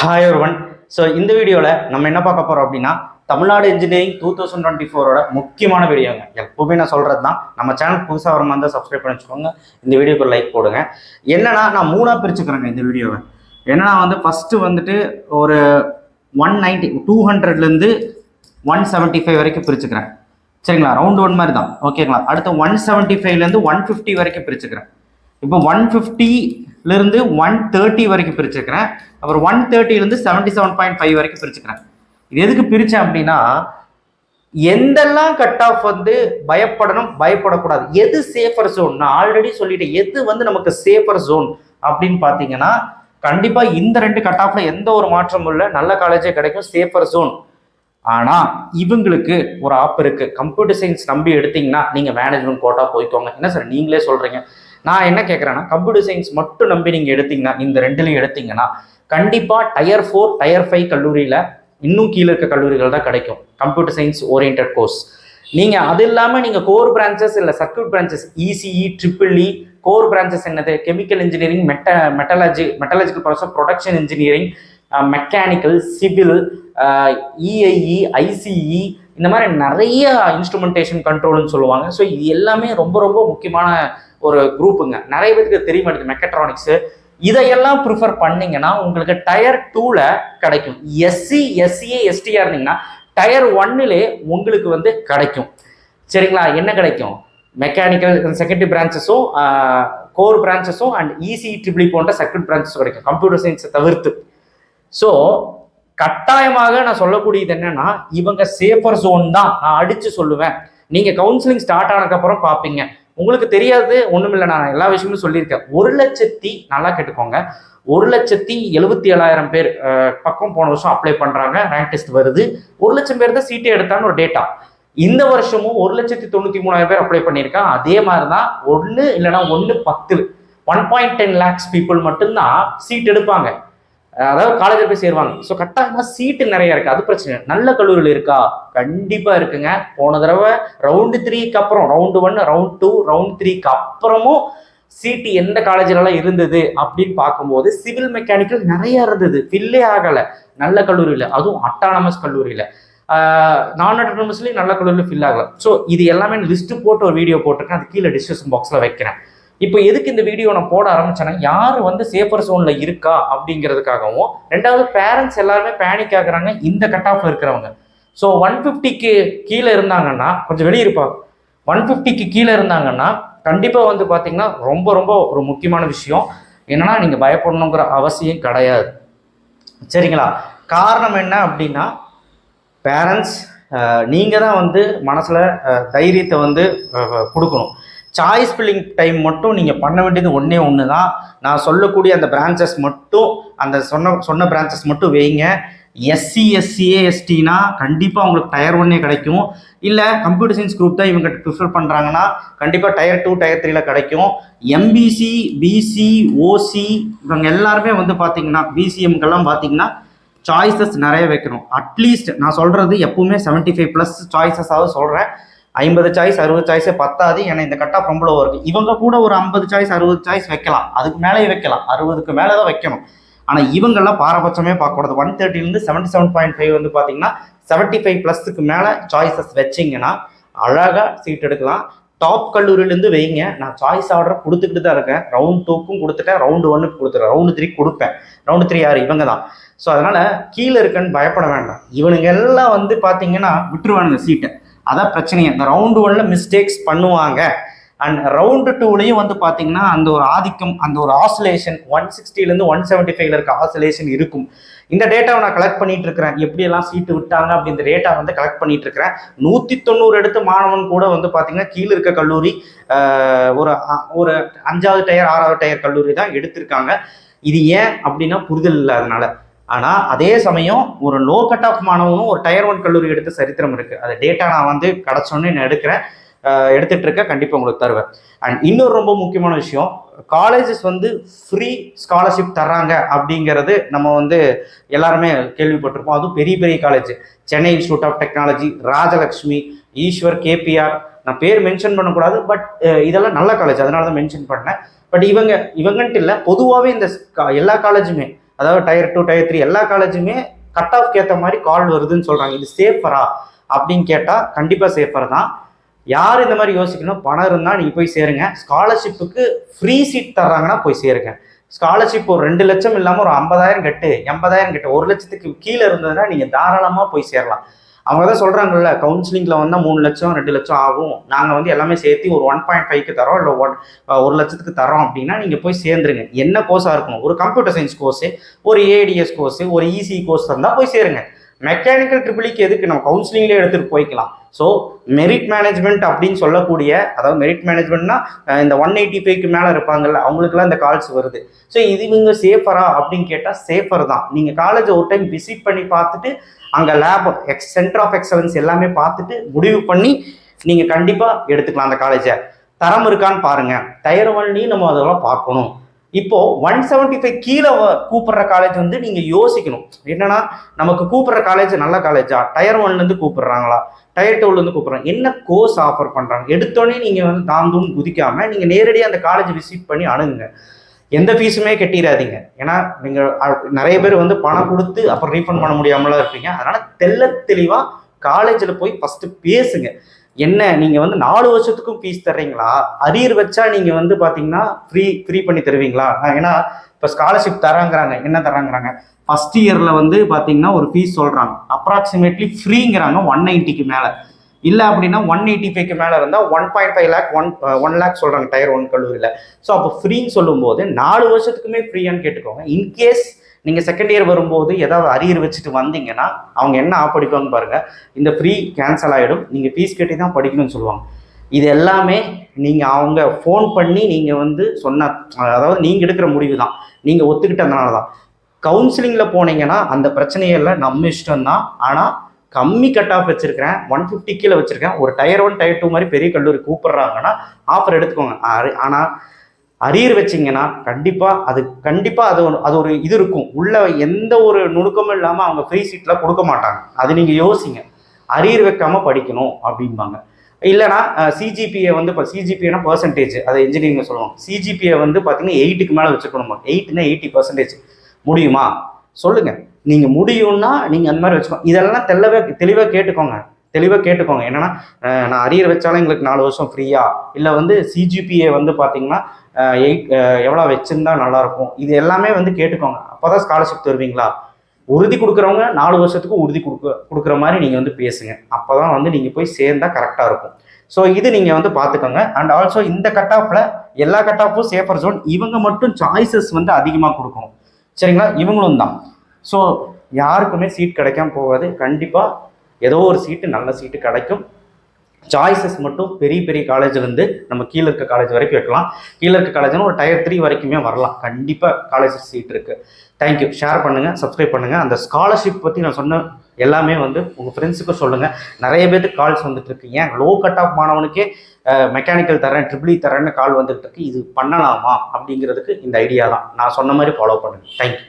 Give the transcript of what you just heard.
Hi ஒருவன் so இந்த வீடியோவில் நம்ம என்ன பார்க்க போகிறோம் அப்படின்னா Tamil Nadu engineering two thousand twenty ஃபோரோட முக்கியமான வீடியோங்க. எப்பவுமே நான் சொல்கிறது தான் நம்ம சேனல் புதுசாக வர மாதிரி சப்ஸ்கிரைப் பண்ணி வச்சுக்கோங்க. இந்த வீடியோக்கு லைக் போடுங்க. என்னன்னா நான் மூணாக பிரிச்சுக்கிறேங்க இந்த வீடியோவை. என்னன்னா வந்து ஃபஸ்ட்டு வந்துட்டு ஒரு ஒன் நைன்ட்டி டூ ஹண்ட்ரட்லேருந்து ஒன் செவன்ட்டி ஃபைவ் வரைக்கும் பிரிச்சுக்கிறேன். சரிங்களா? ரவுண்ட் ஒன் மாதிரி தான் ஓகேங்களா அடுத்து ஒன் செவன்ட்டி ஃபைவ்லேருந்து ஒன் ஃபிஃப்டி வரைக்கும் பிரிச்சுக்கிறேன். இப்போ ஒன் ஃபிஃப்டிலேருந்து ஒன் தேர்ட்டி வரைக்கும் பிரிச்சுக்கிறேன். அப்புறம் ஒன் தேர்ட்டிலேருந்து செவன்ட்டி செவன் பாயிண்ட் ஃபைவ் வரைக்கும் பிரிச்சுக்கிறேன். இது எதுக்கு பிரித்தேன் அப்படின்னா எந்தெல்லாம் கட் ஆஃப் வந்து பயப்படணும் பயப்படக்கூடாது. எது சேஃபர் ஜோன் நான் ஆல்ரெடி சொல்லிட்டேன். எது வந்து நமக்கு சேஃபர் ஜோன் அப்படின்னு பார்த்தீங்கன்னா கண்டிப்பாக இந்த ரெண்டு கட் ஆஃப்ல எந்த ஒரு மாற்றமும் இல்லை. நல்ல காலேஜே கிடைக்கும் சேஃபர் ஜோன் ஆனால் இவங்களுக்கு ஒரு ஆப் இருக்குது கம்ப்யூட்டர் சயின்ஸ் நம்பி எடுத்தீங்கன்னா நீங்கள் மேனேஜ்மெண்ட் கோட்டா போய்க்கோங்க. என்ன சார் நீங்களே சொல்கிறீங்க நான் என்ன கேட்குறேன்னா கம்ப்யூட்டர் சயின்ஸ் மட்டும் நம்பி நீங்கள் எடுத்தீங்கன்னா இந்த ரெண்டுலையும் எடுத்தீங்கன்னா கண்டிப்பாக டயர் ஃபோர் டயர் ஃபைவ் கல்லூரியில் இன்னும் கீழே இருக்க கல்லூரிகள் தான் கிடைக்கும். கம்ப்யூட்டர் சயின்ஸ் ஓரியன்ட் கோர்ஸ் நீங்கள் அது இல்லாமல் நீங்கள் கோர் பிரான்ச்சஸ் இல்லை circuit branches ECE triple E core branches என்னது? Chemical engineering மெட்ட metallurgy metallurgical process production engineering mechanical civil EIE ICE இந்த மாதிரி நிறைய இன்ஸ்ட்ருமெண்டேஷன் கண்ட்ரோல்னு சொல்லுவாங்க. ஸோ இது எல்லாமே ரொம்ப ரொம்ப முக்கியமான ஒரு குரூப்புங்க நிறைய பேருக்கு தெரிய மாட்டேது மெக்கட்ரானிக்ஸு இதையெல்லாம் ப்ரிஃபர் பண்ணீங்கன்னா உங்களுக்கு டயர் டூவில் கிடைக்கும். எஸ்சி எஸ்சிஏ எஸ்டிஆர் இருந்தீங்கன்னா டயர் ஒன்னுலே உங்களுக்கு வந்து கிடைக்கும். சரிங்களா? என்ன கிடைக்கும்? மெக்கானிக்கல் செகண்டரி பிரான்ச்சஸும் கோர் பிரான்ச்சஸும் அண்ட் இசி ட்ரிபிளி போன்ற செகண்ட் பிரான்ச்சஸும் கிடைக்கும். கம்ப்யூட்டர் சயின்ஸை தவிர்த்து. ஸோ கட்டாயமாக நான் சொல்லக்கூடியது என்னன்னா இவங்க சேஃபர் ஜோன் தான். நான் அடிச்சு சொல்லுவேன். நீங்க கவுன்சிலிங் ஸ்டார்ட் ஆனதுக்கப்புறம் பார்ப்பீங்க. உங்களுக்கு தெரியாது ஒண்ணுமில்லை நான் எல்லா விஷயமும் சொல்லியிருக்கேன். ஒரு லட்சத்தி நல்லா கேட்டுக்கோங்க ஒரு லட்சத்தி எழுபத்தி ஏழாயிரம் பேர் பக்கம் போன வருஷம் அப்ளை பண்ணுறாங்க ரேங்க் டெஸ்ட் வருது. ஒரு லட்சம் பேர் தான் சீட்டே எடுத்தான்னு ஒரு டேட்டா இந்த வருஷமும் ஒரு லட்சத்தி தொண்ணூற்றி மூணாயிரம் பேர் அப்ளை பண்ணியிருக்கேன் அதே மாதிரி தான் ஒன்று இல்லைன்னா ஒன்று பத்து. One point ten lakhs people மட்டும்தான் சீட் எடுப்பாங்க. அதாவது காலேஜில் போய் சேருவாங்க. ஸோ கட்டாயமாக சீட்டு நிறைய இருக்குது அது பிரச்சனை இல்லை. நல்ல கல்லூரியில் இருக்கா? கண்டிப்பாக இருக்குங்க. போன தடவை ரவுண்டு த்ரீக்கு அப்புறம் round one round two round த்ரீக்கு அப்புறமும் சீட்டு எந்த காலேஜிலலாம் இருந்தது அப்படின்னு பார்க்கும்போது சிவில் மெக்கானிக்கல் நிறைய இருந்தது. ஃபில்லே ஆகலை. நல்ல கல்லூரியில். அதுவும் அட்டானமஸ் கல்லூரியில். நான் அட்டானமஸ்லேயும் நல்ல கல்லூரியில் ஃபில் ஆகலை. ஸோ இது எல்லாமே லிஸ்ட்டு போட்டு ஒரு வீடியோ போட்டிருக்கேன். அது கீழே டிஸ்கிரிப்ஷன் பாக்ஸில் வைக்கிறேன். இப்போ எதுக்கு இந்த வீடியோ நான் போட ஆரம்பிச்சேன்னா யார் வந்து சேஃபர் சோனில் இருக்கா அப்படிங்கிறதுக்காகவும் ரெண்டாவது பேரண்ட்ஸ் எல்லாருமே பேனிக் ஆகுறாங்க இந்த கட் ஆஃப்ல இருக்கிறவங்க. ஸோ ஒன் ஃபிஃப்டிக்கு கீழே இருந்தாங்கன்னா கொஞ்சம் வெளியே ஒன் ஃபிஃப்டிக்கு கீழே இருந்தாங்கன்னா கண்டிப்பாக வந்து பார்த்தீங்கன்னா ரொம்ப ரொம்ப ஒரு முக்கியமான விஷயம். என்னன்னா நீங்கள் பயப்படணுங்கிற அவசியம் கிடையாது. சரிங்களா? காரணம் என்ன அப்படின்னா பேரண்ட்ஸ் நீங்கள் தான் வந்து மனசில் தைரியத்தை வந்து கொடுக்கணும். சாய்ஸ் ஃபில்லிங் டைம் மட்டும் நீங்கள் பண்ண வேண்டியது ஒன்றே ஒன்று தான் நான் சொல்லக்கூடிய அந்த பிரான்ச்சஸ் மட்டும் அந்த சொன்ன சொன்ன பிரான்ச்சஸ் மட்டும் வைங்க. எஸ்சி எஸ்சிஏ எஸ்டினா கண்டிப்பாக உங்களுக்கு டயர் ஒன்னே கிடைக்கும். இல்லை கம்ப்யூட்டர் சயின்ஸ் குரூப் தான் இவங்க ப்ரிஃபர் பண்ணுறாங்கன்னா கண்டிப்பாக டயர் டூ டயர் த்ரீல கிடைக்கும். எம்பிசி பிசி ஓசி இவங்க எல்லாருமே வந்து பார்த்தீங்கன்னா பிசிஎம்க்கெல்லாம் பார்த்தீங்கன்னா சாய்ஸஸ் நிறைய வைக்கணும். அட்லீஸ்ட் நான் சொல்கிறது எப்பவுமே 75 ஃபைவ் ப்ளஸ் சாய்ஸஸாவது சொல்கிறேன் ஐம்பது சாய்ஸ் அறுபது சாய்ஸே பத்தாது ஏன்னா இந்த கட் ஆஃப் ரொம்ப low இருக்குது இவங்க கூட ஒரு ஐம்பது சாய்ஸ் அறுபது சாய்ஸ் வைக்கலாம். அதுக்கு மேலேயே வைக்கலாம். அறுபதுக்கு மேலே தான் வைக்கணும். ஆனால் இவங்கெல்லாம் பாரபட்சமே பார்க்கக்கூடாது ஒன் தேர்ட்டிலேருந்து செவன்ட்டி செவன் பாயிண்ட் ஃபைவ் வந்து பார்த்தீங்கன்னா செவன்ட்டி ஃபைவ் ப்ளஸுக்கு மேலே சாய்ஸஸ் வச்சிங்கன்னா அழகாக சீட் எடுக்கலாம். டாப் கல்லூரியிலேருந்து வைங்க. நான் சாய்ஸ் ஆர்டர் கொடுத்துக்கிட்டு தான் இருக்கேன். ரவுண்ட் டூக்கும் கொடுத்துட்டேன். ரவுண்டு ஒன்னுக்கு கொடுத்துட்டேன் ரவுண்டு த்ரீ கொடுப்பேன். ரவுண்டு த்ரீ யார்? இவங்க தான். ஸோ அதனால் கீழே இருக்கன்னு பயப்பட வேண்டாம். இவனுங்க எல்லாம் வந்து பார்த்தீங்கன்னா விட்டுருவானுங்க சீட்டை அதான் பிரச்சனையே. இந்த ரவுண்டு ஒன்ல மிஸ்டேக்ஸ் பண்ணுவாங்க. அண்ட் ரவுண்டு டூலையும் வந்து பார்த்தீங்கன்னா அந்த ஒரு ஆதிக்கம் அந்த ஒரு ஆசோலேஷன் ஒன் சிக்ஸ்டிலேருந்து ஒன் செவன்ட்டி ஃபைவ்ல இருக்க ஆசோலேஷன் இருக்கும். இந்த டேட்டாவை நான் கலெக்ட் பண்ணிட்டு இருக்கிறேன். எப்படியெல்லாம் சீட்டு விட்டாங்க அப்படின்ற டேட்டா வந்து கலெக்ட் பண்ணிட்டு இருக்கிறேன். நூற்றி தொண்ணூறு எடுத்து மாணவன் கூட வந்து பார்த்தீங்கன்னா கீழே இருக்க கல்லூரி ஒரு ஒரு அஞ்சாவது டயர் ஆறாவது டயர் கல்லூரி தான் எடுத்திருக்காங்க. இது ஏன் அப்படின்னா புரிதல் இல்லாதனால. ஆனால் அதே சமயம் ஒரு லோ கட் ஆஃப் மாணவனும் ஒரு டயர் ஒன் கல்லூரி எடுத்த சரித்திரம் இருக்குது அதை டேட்டா நான் வந்து கிடச்சோன்னு நான் எடுக்கிறேன். எடுத்துகிட்டு இருக்க கண்டிப்பாக உங்களுக்கு தருவேன். அண்ட் இன்னொரு ரொம்ப முக்கியமான விஷயம் காலேஜஸ் வந்து ஃப்ரீ ஸ்காலர்ஷிப் தர்றாங்க அப்படிங்கிறது நம்ம வந்து எல்லாருமே கேள்விப்பட்டிருப்போம். அதுவும் பெரிய பெரிய college Chennai institute of technology Rajalakshmi Eswar KPR. நான் பேர் மென்ஷன் பண்ணக்கூடாது பட் இதெல்லாம் நல்ல காலேஜ் அதனால தான் மென்ஷன் பண்ணேன். பட் இவங்க இவங்கன்ட்டு இல்லை. பொதுவாகவே இந்த எல்லா காலேஜுமே அதாவது டயர் டூ டயர் த்ரீ எல்லா காலேஜுமே கட் ஆஃப்க்கு ஏற்ற மாதிரி கால் வருதுன்னு சொல்கிறாங்க இது சேஃபரா அப்படின்னு கேட்டால் கண்டிப்பாக சேஃபர் தான். யார் இந்த மாதிரி யோசிக்கணும்? பணம் இருந்தால் நீங்கள் போய் சேருங்க. ஸ்காலர்ஷிப்புக்கு ஃப்ரீ சீட் தர்றாங்கன்னா போய் சேருங்க. ஸ்காலர்ஷிப் ஒரு ரெண்டு லட்சம் இல்லாமல் ஒரு ஐம்பதாயிரம் கட்டு எண்பதாயிரம் கட்டு ஒரு லட்சத்துக்கு கீழே இருந்ததுன்னா நீங்கள் தாராளமாக போய் சேரலாம். அவங்க தான் சொல்கிறாங்கல்ல கவுன்சிலிங்கில் வந்தால் மூணு லட்சம் ரெண்டு லட்சம் ஆகும். நாங்கள் வந்து எல்லாமே சேர்த்து ஒரு ஒன் பாயிண்ட் ஃபைவ்க்கு தரோம் இல்லை ஒன் ஒரு லட்சத்துக்கு தரோம் அப்படின்னா நீங்கள் போய் சேர்ந்துருங்க. என்ன கோர்ஸாக இருக்கணும்? ஒரு கம்ப்யூட்டர் சயின்ஸ் கோர்ஸு ஒரு ஏடிஎஸ் கோர்ஸு ஒரு இசி கோர்ஸ் இருந்தால் போய் சேருங்க. மெக்கானிக்கல் ட்ரிபிளிக்கு e எதுக்கு நம்ம கவுன்சிலிங்லேயே எடுத்துகிட்டு போய்க்கலாம்? ஸோ மெரிட் மேனேஜ்மெண்ட் அப்படின்னு சொல்லக்கூடிய அதாவது மெரிட் மேனேஜ்மெண்ட்னா இந்த ஒன் எயிட்டி ஃபைவ்க்கு மேலே இருப்பாங்கல்ல அவங்களுக்குலாம் இந்த கால்ஸ் வருது. ஸோ இது இவங்க சேஃபரா அப்படின்னு கேட்டால் சேஃபர் தான். நீங்கள் காலேஜை ஒரு டைம் விசிட் பண்ணி பார்த்துட்டு அங்கே லேப் எக்ஸ் சென்டர் ஆஃப் எக்ஸலன்ஸ் எல்லாமே பார்த்துட்டு முடிவு பண்ணி நீங்கள் கண்டிப்பாக எடுத்துக்கலாம் அந்த காலேஜை தரம் இருக்கான்னு பாருங்கள் டயர் நம்ம அதெல்லாம் பார்க்கணும். இப்போ ஒன் செவன்ட்டி ஃபைவ் கீழே கூப்பிடுற காலேஜ் வந்து நீங்க யோசிக்கணும். என்னன்னா நமக்கு கூப்பிடுற காலேஜ் நல்ல காலேஜா டயர் ஒன்ல இருந்து கூப்பிடுறாங்களா? டயர் டூல இருந்து கூப்பிடுறாங்க. என்ன கோர்ஸ் ஆஃபர் பண்றாங்க? எடுத்தோடனே நீங்க வந்து தாந்தும் குதிக்காம நீங்க நேரடியாக அந்த காலேஜ் விசிட் பண்ணி அணுகுங்க. எந்த ஃபீஸுமே கட்டிடாதீங்க. ஏன்னா நீங்க நிறைய பேர் வந்து பணம் கொடுத்து அப்புறம் ரீஃபண்ட் பண்ண முடியாமலாம் இருப்பீங்க. அதனால தெள்ள தெளிவா காலேஜில் போய் ஃபஸ்ட்டு பேசுங்க. என்ன நீங்க வந்து நாலு வருஷத்துக்கும் ஃபீஸ் தர்றீங்களா? அரியர் வச்சா நீங்க வந்து பாத்தீங்கன்னா ஃப்ரீ ஃப்ரீ பண்ணி தருவீங்களா? ஏன்னா இப்போ ஸ்காலர்ஷிப் தராங்கிறாங்க என்ன தராங்கிறாங்க ஃபர்ஸ்ட் இயர்ல வந்து பாத்தீங்கன்னா ஒரு ஃபீஸ் சொல்றாங்க. அப்ராக்சிமேட்லி ஃப்ரீங்கிறாங்க ஒன் நைன்ட்டிக்கு மேல. இல்லை அப்படின்னா ஒன் எயிட்டி ஃபைவ்க்கு மேலே இருந்தால் one point five lakh one one lakh சொல்கிறாங்க டயர் ஒன் கல்லூரியில். ஸோ அப்போ ஃப்ரீன்னு சொல்லும்போது நாலு வருஷத்துக்குமே ஃப்ரீயான்னு கேட்டுக்கோங்க. இன்கேஸ் நீங்கள் செகண்ட் இயர் வரும்போது ஏதாவது அரியர் வச்சுட்டு வந்தீங்கன்னா அவங்க என்ன ஆப்படிப்பாங்க பாருங்க. இந்த ஃப்ரீ கேன்சல் ஆகிடும் நீங்கள் ஃபீஸ் கட்டி தான் படிக்கணும்னு சொல்லுவாங்க. இது எல்லாமே நீங்கள் அவங்க ஃபோன் பண்ணி நீங்கள் வந்து சொன்ன அதாவது நீங்கள் எடுக்கிற முடிவு தான் நீங்கள் ஒத்துக்கிட்டதுனால தான் கவுன்சிலிங்கில் போனீங்கன்னா அந்த பிரச்சனையெல்லாம் நம்ம இஷ்டம் தான் ஆனால் கம்மி கட் ஆஃப் வச்சிருக்கிறேன். ஒன் ஃபிஃப்டி கீழே வச்சிருக்கேன். ஒரு டயர் ஒன் டயர் டூ மாதிரி பெரிய கல்லூரி கூப்பிடுறாங்கன்னா ஆஃபர் எடுத்துக்கோங்க. ஆனால் அரியர் வச்சிங்கன்னா கண்டிப்பாக அது கண்டிப்பாக அது அது ஒரு இது இருக்கும். உள்ள எந்த ஒரு நுணுக்கமும் இல்லாமல் அவங்க ஃப்ரீ சீட்லாம் கொடுக்க மாட்டாங்க. அது நீங்கள் யோசிங்க. அரியர் வைக்காமல் படிக்கணும் அப்படிம்பாங்க. இல்லைனா சிஜிபிஏ வந்து இப்போ சிஜிபிஏனா பர்சன்டேஜ் அதை இன்ஜினியரிங் சொல்லுவோம் சிஜிபிஏ வந்து பார்த்தீங்கன்னா எயிட்டுக்கு மேலே வச்சுக்கணுமா எயிட்னா எயிட்டி பர்சன்டேஜ் முடியுமா? சொல்லுங்கள் நீங்கள் முடியும்னா நீங்கள் அந்த மாதிரி வச்சுக்கோங்க இதெல்லாம் தெளிவாக தெளிவாக கேட்டுக்கோங்க. தெளிவாக கேட்டுக்கோங்க. என்னன்னா நான் அரியர் வச்சாலும் எங்களுக்கு நாலு வருஷம் ஃப்ரீயா இல்லை வந்து சிஜிபிஏ வந்து பார்த்தீங்கன்னா எயிட் எவ்வளோ வச்சிருந்தா நல்லாயிருக்கும்? இது எல்லாமே வந்து கேட்டுக்கோங்க. அப்போ தான் ஸ்காலர்ஷிப் தருவீங்களா? உறுதி கொடுக்குறவங்க நாலு வருஷத்துக்கு உறுதி கொடுக்க கொடுக்குற மாதிரி நீங்கள் வந்து பேசுங்க. அப்போ தான் வந்து நீங்கள் போய் சேர்ந்தால் கரெக்டாக இருக்கும். ஸோ இது நீங்கள் வந்து பார்த்துக்கோங்க அண்ட் ஆல்சோ இந்த கட் ஆஃபில் எல்லா கட் ஆஃபும் சேஃபர் ஜோன் இவங்க மட்டும் சாய்ஸஸ் வந்து அதிகமாக கொடுக்கணும். சரிங்களா? இவங்களும் தான். ஸோ யாருக்குமே சீட் கிடைக்காம போகாது. கண்டிப்பாக ஏதோ ஒரு சீட்டு நல்ல சீட்டு கிடைக்கும். சாய்ஸஸ் மட்டும் பெரிய பெரிய காலேஜ்லேருந்து நம்ம கீழே இருக்க காலேஜ் வரைக்கும் வைக்கலாம். கீழே இருக்க காலேஜ்னு ஒரு டயர் த்ரீ வரைக்குமே வரலாம். கண்டிப்பாக காலேஜ் சீட் இருக்குது தேங்க்யூ ஷேர் பண்ணுங்கள் சப்ஸ்கிரைப் பண்ணுங்கள் அந்த ஸ்காலர்ஷிப் பற்றி நான் சொன்ன எல்லாமே வந்து உங்கள் ஃப்ரெண்ட்ஸுக்கும் சொல்லுங்கள் நிறைய பேருக்கு கால்ஸ் வந்துட்டுருக்கு ஏன்? லோ கட் ஆஃப் மாணவனுக்கே மெக்கானிக்கல் தரேன் ட்ரிபிளி e தரேன்னு கால் வந்துட்டு இருக்கு. இது பண்ணலாமா? அப்படிங்கிறதுக்கு இந்த ஐடியா தான். நான் சொன்ன மாதிரி ஃபாலோ பண்ணுங்கள் தேங்க்யூ